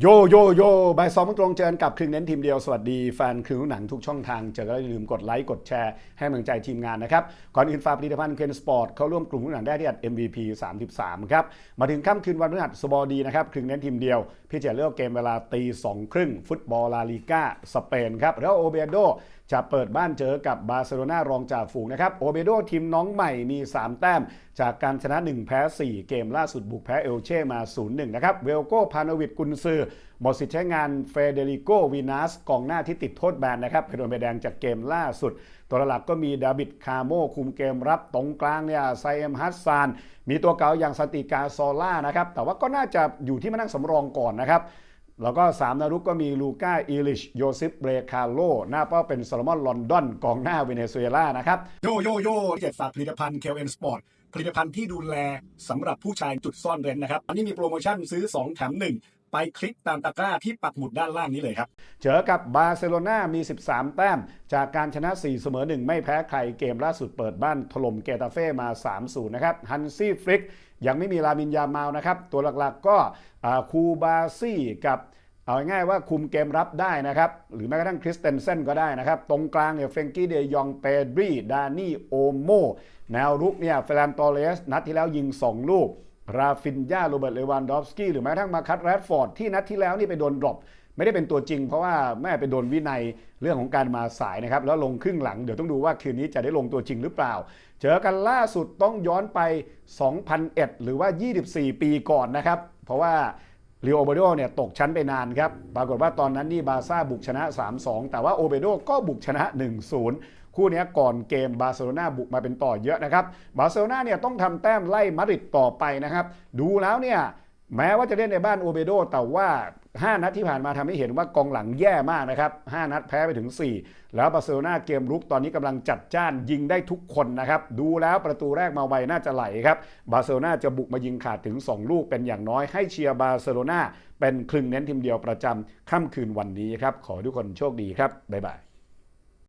โยโยโยบายสองตรงเจอกันกับครึ่งเน้นทีมเดียว สวัสดีแฟนครึ่งหนังทุกช่องทาง เจอกันแล้วอย่าลืมกดไลค์กดแชร์ให้กำลังใจทีมงานนะครับ ก่อนอื่นฝากผลิตภัณฑ์เคนสปอร์ตเข้าร่วมกลุ่มหนังได้ที่อัด MVP 33 ครับ มาถึงค่ำคืนวันพฤหัสบดีนะครับครึ่งเน้นทีมเดียว พี่จะเลือกเกมเวลาตีสองครึ่งฟุตบอลลาลิก้าสเปนครับแล้วโอเบโดจะเปิดบ้านเจอกับบาร์เซโลนารองจ่าฝูงนะครับ โอเบโดทีมน้องใหม่มี 3 แต้ม จากการชนะ 1 แพ้ 4 เกมล่าสุดบุกแพ้เอลเช่มา 0-1 นะครับ เวลโก้พานวิดกุนซือหมดสิทธิ์ใช้งานเฟเดริโกวีนัสกองหน้าที่ติดโทษแบนนะครับเป็นโดนใบแดงจากเกมล่าสุด ตัวหลักก็มีดาบิดคาโมคุมเกมรับตรงกลางเนี่ยไซเอ็มฮัสซานมีตัวเก่าอย่างสติกาโซล่านะครับแต่ว่าก็น่าจะอยู่ที่มานั่งสำรองก่อนนะครับ แล้วก็ 3 นารุกก็มีลูก้าอีลิชโยซิปเบรคาโล หน้าเป้าเป็นซาลมอนลอนดอน กองหน้าเวเนซุเอลานะครับ โยโยโยเจ็ดฝากผลิตภัณฑ์เคลเอ็นสปอร์ตผลิตภัณฑ์ที่ดูแลสำหรับผู้ชายจุดซ่อนเร้นนะครับ อันนี้มีโปรโมชั่นซื้อ 2 แถม 1 ไปคลิกตามตะกร้าที่ปักหมุดด้านล่างนี้เลยครับ เจอกับบาร์เซโลนามี 13 แต้ม จากการชนะ 4 เสมอ 1 ไม่แพ้ใครเกมล่าสุดเปิดบ้านถล่มเกตาเฟ่มา 3-0 นะครับฮันซี่ฟริกยังไม่มีลามินยามาลนะครับ ตัวหลักๆก็อ่าคูบาซี่กับเอาง่ายๆว่าคุมเกมรับได้นะครับ หรือแม้กระทั่งคริสเตนเซนก็ได้นะครับ ตรงกลางเนี่ยเฟรงกี้เดยองเปดรีดานี่โอโมแนวรุกเนี่ยเฟรนตอเรสนัดที่แล้วยิง 2 ลูก ราฟินยาโรเบิร์ตเลวันดอฟสกี้หรือแม้กระทั่งมาคัตแรดฟอร์ดที่นัดที่แล้วนี่ไปโดนดรอปไม่ได้เป็นตัวจริงเพราะว่าแม่ไปโดนวินัยเรื่องของการมาสายนะครับ แล้วลงครึ่งหลังเดี๋ยวต้องดูว่าคืนนี้จะได้ลงตัวจริงหรือเปล่า เจอกันล่าสุดต้องย้อนไป 2001 หรือว่า 24 ปีก่อนนะครับ เพราะว่า เรีโอเบโดเนี่ยตกชั้นไปนานครับ ปรากฏว่าตอนนั้นนี่บาร์ซ่าบุกชนะ 3-2 แต่ว่าโอเบโดก็บุกชนะ 1-0 คู่นี้ก่อนเกมบาร์เซโลนาบุกมาเป็นต่อเยอะนะครับ บาร์เซโลนาเนี่ยต้องทำแต้มไล่มาดริดต่อไปนะครับ ดูแล้วเนี่ย แม้ว่าจะเล่นในบ้านโอเบโดแต่ว่า 5 นัดที่ผ่านมาทำให้เห็นว่ากองหลังแย่มากนะครับ 5 นัดแพ้ไปถึง 4 แล้วบาร์เซโลนาเกมรุกตอนนี้กำลังจัดจ้านยิงได้ทุกคนนะครับ ดูแล้วประตูแรกมาไวน่าจะไหลครับ บาร์เซโลนาจะบุกมายิงขาดถึง 2 ลูกเป็นอย่างน้อยให้เชียร์บาร์เซโลนาเป็นครึ่งเน้นทีมเดียวประจำค่ำคืนวันนี้ครับ ขอทุกคนโชคดีครับบ๊ายบาย